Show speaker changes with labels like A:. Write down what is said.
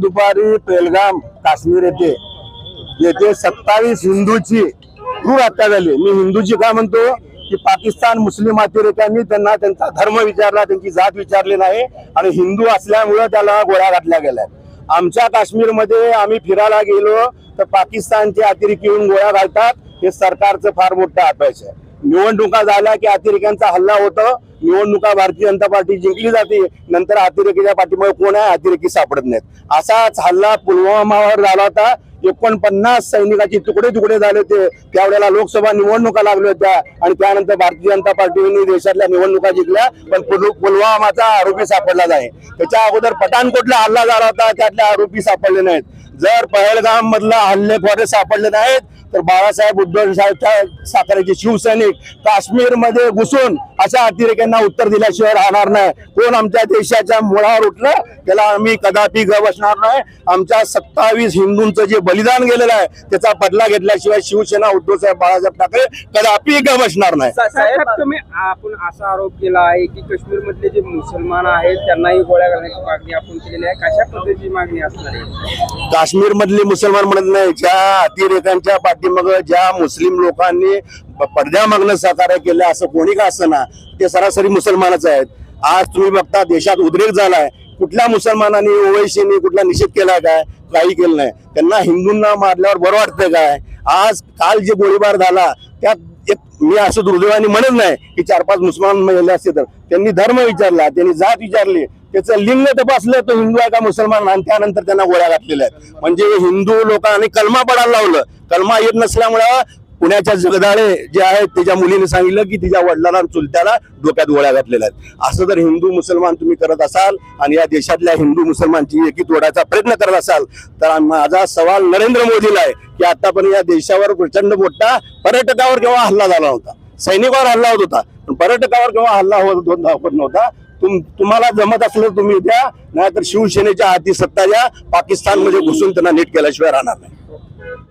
A: दुपारी पेलगाम काश्मीर येथे. येथे सत्तावीस हिंदूची क्रूर हत्या झाली. मी हिंदूची काय म्हणतो? की पाकिस्तान मुस्लिम अतिरेक्यांनी त्यांना त्यांचा धर्म विचारला त्यांची जात विचारली नाही आणि हिंदू असल्यामुळं त्याला गोळ्या घातल्या गेल्या आमच्या काश्मीरमध्ये आम्ही फिरायला गेलो तर पाकिस्तानचे अतिरेकी येऊन गोळ्या घालतात हे सरकारचं फार मोठं अपयश आहे. निवडणुका झाल्या की अतिरेक्यांचा हल्ला होतो. निवडणुका भारतीय जनता पार्टी जिंकली जाते. नंतर अतिरेकीच्या पाठीमुळे कोण आहे? अतिरेकी सापडत नाहीत. असाच हल्ला पुलवामावर झाला होता. एकोणपन्नास सैनिकाचे तुकडे तुकडे झाले होते. त्यावेळेला लोकसभा निवडणुका लागल्या होत्या आणि त्यानंतर भारतीय जनता पार्टीने देशातल्या निवडणुका जिंकल्या. पण पुलवामाचा आरोपी सापडला आहे त्याच्या अगोदर पठाणकोटला हल्ला झाला होता. त्यातले आरोपी सापडले नाहीत. जर पहलगाम मधला हल्लेखोरे सापडले नाहीत तर बाळासाहेब उद्धव साहेबच्या साताऱ्याचे शिवसैनिक काश्मीरमध्ये घुसून अशा अतिरेक्यांना उत्तर दिल्याशिवाय राहणार नाही. कोण आमच्या देशाच्या मुळावर उठलं त्याला आम्ही कदापि ग बसणार नाही. आमच्या सत्तावीस हिंदूंचं जे बलिदान गेलेलं आहे त्याचा बदला घेतल्याशिवाय शिवसेना उद्धव साहेब बाळासाहेब ठाकरे कदापि ग बसणार नाही
B: साहेब तुम्ही आपण असा आरोप केला आहे की काश्मीर मधले जे मुसलमान आहेत त्यांनाही गोळ्या घालण्याची मागणी आपण केलेली आहे. कशा पद्धतीची मागणी असणार आहे?
A: काश्मीर मधले मुसलमान म्हणत नाही ज्या अतिरेकांच्या पाठीमाग ज्या मुस्लिम लोकांनी प- पडद्यामागणं सहकार्य केलं असं कोणी का असं ते सरासरी मुसलमानच आहेत. आज तुम्ही बघता देशात उद्रेक झालाय. कुठल्या मुसलमानांनी ओवैसीने कुठला निषेध केला काय? काही केलं नाही. त्यांना हिंदूंना मारल्यावर बरं वाटतं काय? आज काल जे गोळीबार झाला त्यात एक मी असं दुर्दैवाने म्हणत नाही की चार पाच मुसलमान महिला असते तर. त्यांनी धर्म विचारला त्यांनी जात विचारली. त्याचं लिंग तपासलं तो हिंदू आहे का मुसलमान? आणि त्यानंतर त्यांना गोळ्या घातलेल्या आहेत. म्हणजे हिंदू लोकांनी कलमा पडायला लावलं. कलमा येत नसल्यामुळं पुण्याच्या जगदाळे जे आहेत त्याच्या मुलीने सांगितलं की तिच्या वडिलांना चुलत्याला डोक्यात गोळ्या घातलेल्या आहेत. असं जर हिंदू मुसलमान तुम्ही करत असाल आणि या देशातल्या हिंदू मुसलमानची एकी तोडायचा प्रयत्न करत असाल तर माझा सवाल नरेंद्र मोदीला आहे की आतापर्यंत या देशावर प्रचंड मोठा पर्यटकावर केव्हा हल्ला झाला होता सैनिकावर हल्ला होत होता पण पर्यटकावर केव्हा हल्ला होत होत नव्हता? तुम तुम्हाला जमत असलं तुम्ही द्या नाहीतर शिवसेनेच्या हाती सत्ता द्या पाकिस्तानमध्ये घुसून त्यांना नीट केल्याशिवाय राहणार नाही.